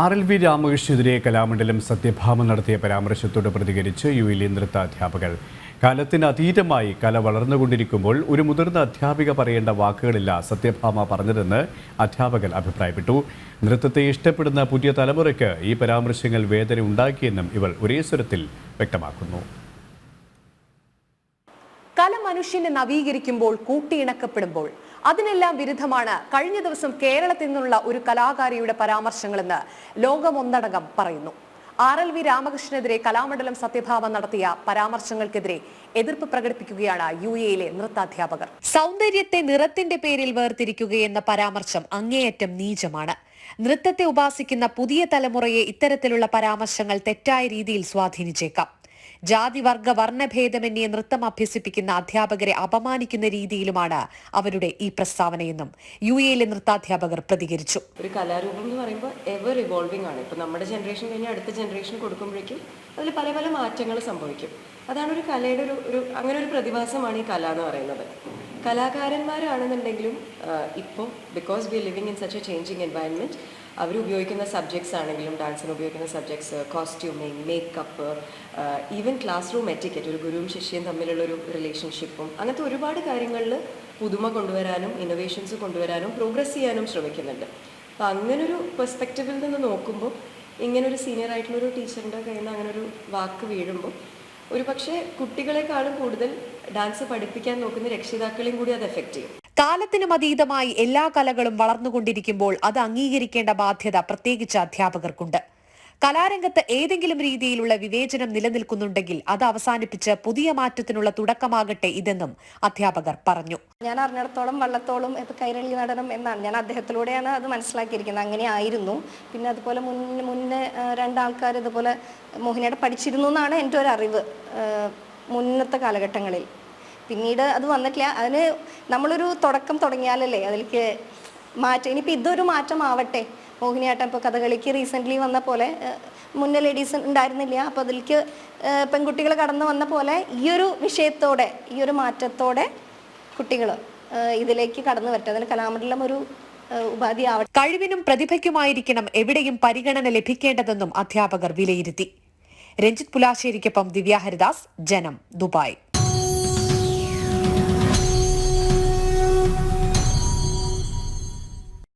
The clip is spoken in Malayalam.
ആർ എൽ വി രാമകൃഷ്ണെതിരെ കലാമണ്ഡലം സത്യഭാമ നടത്തിയ പരാമർശത്തോട് പ്രതികരിച്ച് യു എയിലെ നൃത്ത അധ്യാപകർ കാലത്തിന് അതീതമായി കല വളർന്നുകൊണ്ടിരിക്കുമ്പോൾ ഒരു മുതിർന്ന അധ്യാപിക പറയേണ്ട വാക്കുകളില്ല സത്യഭാമ പറഞ്ഞതെന്ന് അധ്യാപകൻ അഭിപ്രായപ്പെട്ടു. നൃത്തത്തെ ഇഷ്ടപ്പെടുന്ന പുതിയ തലമുറയ്ക്ക് ഈ പരാമർശങ്ങൾ വേദന ഉണ്ടാക്കിയെന്നും ഇവർ ഒരേ സ്വരത്തിൽ വ്യക്തമാക്കുന്നു. കല മനുഷ്യനെ നവീകരിക്കുമ്പോൾ കൂട്ടിയിണക്കപ്പെടുമ്പോൾ അതിനെല്ലാം വിരുദ്ധമാണ് കഴിഞ്ഞ ദിവസം കേരളത്തിൽ നിന്നുള്ള ഒരു കലാകാരിയുടെ പരാമർശങ്ങളെന്ന് ലോകമൊന്നടങ്കം പറയുന്നു. ആർ എൽ വി രാമകൃഷ്ണനെതിരെ കലാമണ്ഡലം സത്യഭാമ നടത്തിയ പരാമർശങ്ങൾക്കെതിരെ എതിർപ്പ് പ്രകടിപ്പിക്കുകയാണ് യു എയിലെ നൃത്താധ്യാപകർ. സൗന്ദര്യത്തെ നിറത്തിന്റെ പേരിൽ വേർതിരിക്കുകയെന്ന പരാമർശം അങ്ങേയറ്റം നീചമാണ്. നൃത്തത്തെ ഉപാസിക്കുന്ന പുതിയ തലമുറയെ ഇത്തരത്തിലുള്ള പരാമർശങ്ങൾ തെറ്റായ രീതിയിൽ സ്വാധീനിച്ചേക്കാം. ജാതി വർഗ വർണഭേദമന്യേ നൃത്തം അഭ്യസിപ്പിക്കുന്ന അധ്യാപകരെ അപമാനിക്കുന്ന രീതിയിലുമാണ് അവരുടെ ഈ പ്രസ്താവനയെന്നും യു എയിലെ നൃത്താധ്യാപകർ പ്രതികരിച്ചു. ഒരു കലാരൂപം എന്ന് പറയുമ്പോൾ എവർ ഇവോൾവിംഗ് ആണ്. ഇപ്പൊ നമ്മുടെ ജനറേഷൻ കഴിഞ്ഞ് അടുത്ത ജനറേഷൻ കൊടുക്കുമ്പോഴേക്കും അതിൽ പല പല മാറ്റങ്ങൾ സംഭവിക്കും. അതാണ് ഒരു കലയുടെ ഒരു ഒരു അങ്ങനെ ഒരു പ്രതിഭാസമാണ് ഈ കല എന്ന് പറയുന്നത്. കലാകാരന്മാരാണെന്നുണ്ടെങ്കിലും ഇപ്പോൾ because we living in such a changing environment അവർ ഉപയോഗിക്കുന്ന സബ്ജക്ട്സ് ആണെങ്കിലും ഡാൻസിന് ഉപയോഗിക്കുന്ന subjects costuming makeup even classroom etiquette ഒരു ഗുരുവും ശിഷ്യയും തമ്മിലുള്ളൊരു റിലേഷൻഷിപ്പും അങ്ങനത്തെ ഒരുപാട് കാര്യങ്ങളിൽ പുതുമ കൊണ്ടുവരാനും ഇന്നോവേഷൻസ് കൊണ്ടുവരാനും പ്രോഗ്രസ് ചെയ്യാനും ശ്രമിക്കുന്നുണ്ട്. അപ്പം അങ്ങനൊരു പെർസ്പെക്റ്റീവിൽ നിന്ന് നോക്കുമ്പോൾ ഇങ്ങനൊരു സീനിയർ ആയിട്ടുള്ളൊരു ടീച്ചറിന്റെ കയ്യിൽ നിന്ന് അങ്ങനൊരു വാക്ക് വീഴുമ്പോൾ ഒരു പക്ഷേ കുട്ടികളെക്കാളും കൂടുതൽ ഡാൻസ് പഠിപ്പിക്കാൻ നോക്കുന്ന രക്ഷിതാക്കളെയും കൂടി അത് എഫക്ട് ചെയ്യും. കാലത്തിനും അതീതമായി എല്ലാ കലകളും വളർന്നുകൊണ്ടിരിക്കുമ്പോൾ അത് അംഗീകരിക്കേണ്ട ബാധ്യത പ്രത്യേകിച്ച് അധ്യാപകർക്കുണ്ട്. കലാരംഗത്ത് ഏതെങ്കിലും രീതിയിലുള്ള വിവേചനം നിലനിൽക്കുന്നുണ്ടെങ്കിൽ അത് അവസാനിപ്പിച്ച് പുതിയ മാറ്റത്തിനുള്ള തുടക്കമാകട്ടെ ഇതെന്നും അധ്യാപകർ പറഞ്ഞു. ഞാൻ അറിഞ്ഞിടത്തോളം വള്ളത്തോളം കൈരളി നടനം എന്നാണ്. ഞാൻ അദ്ദേഹത്തിലൂടെയാണ് അത് മനസ്സിലാക്കിയിരിക്കുന്നത്. അങ്ങനെ ആയിരുന്നു. പിന്നെ അതുപോലെ മുന്നേ മുന്നേ രണ്ടാൾക്കാർ ഇതുപോലെ മോഹിനിയുടെ പഠിച്ചിരുന്നു എന്നാണ് എന്റെ ഒരു അറിവ് മുന്നത്തെ കാലഘട്ടങ്ങളിൽ. പിന്നീട് അത് വന്നിട്ടില്ല. അതിന് നമ്മളൊരു തുടക്കം തുടങ്ങിയാലല്ലേ അതിലേക്ക് മാറ്റം. ഇനിയിപ്പോൾ ഇതൊരു മാറ്റമാവട്ടെ. മോഹിനിയാട്ടം ഇപ്പോൾ കഥകളിക്ക് റീസെന്റ്ലി വന്ന പോലെ മുന്നേ ലേഡീസ് ഉണ്ടായിരുന്നില്ല. അപ്പോൾ അതിലേക്ക് പെൺകുട്ടികൾ കടന്നു വന്ന പോലെ ഈ ഒരു വിഷയത്തോടെ ഈ ഒരു മാറ്റത്തോടെ കുട്ടികൾ ഇതിലേക്ക് കടന്നു വരട്ടെ. അതിന് കലാമണ്ഡലം ഒരു ഏഹ്, ഉപാധി ആവട്ടെ. കഴിവിനും പ്രതിഭയ്ക്കുമായിരിക്കണം എവിടെയും പരിഗണന ലഭിക്കേണ്ടതെന്നും അധ്യാപകർ വിലയിരുത്തി. രഞ്ജിത് പുലാശ്ശേരിക്കൊപ്പം ദിവ്യാഹരിദാസ് ജനം ദുബായ്.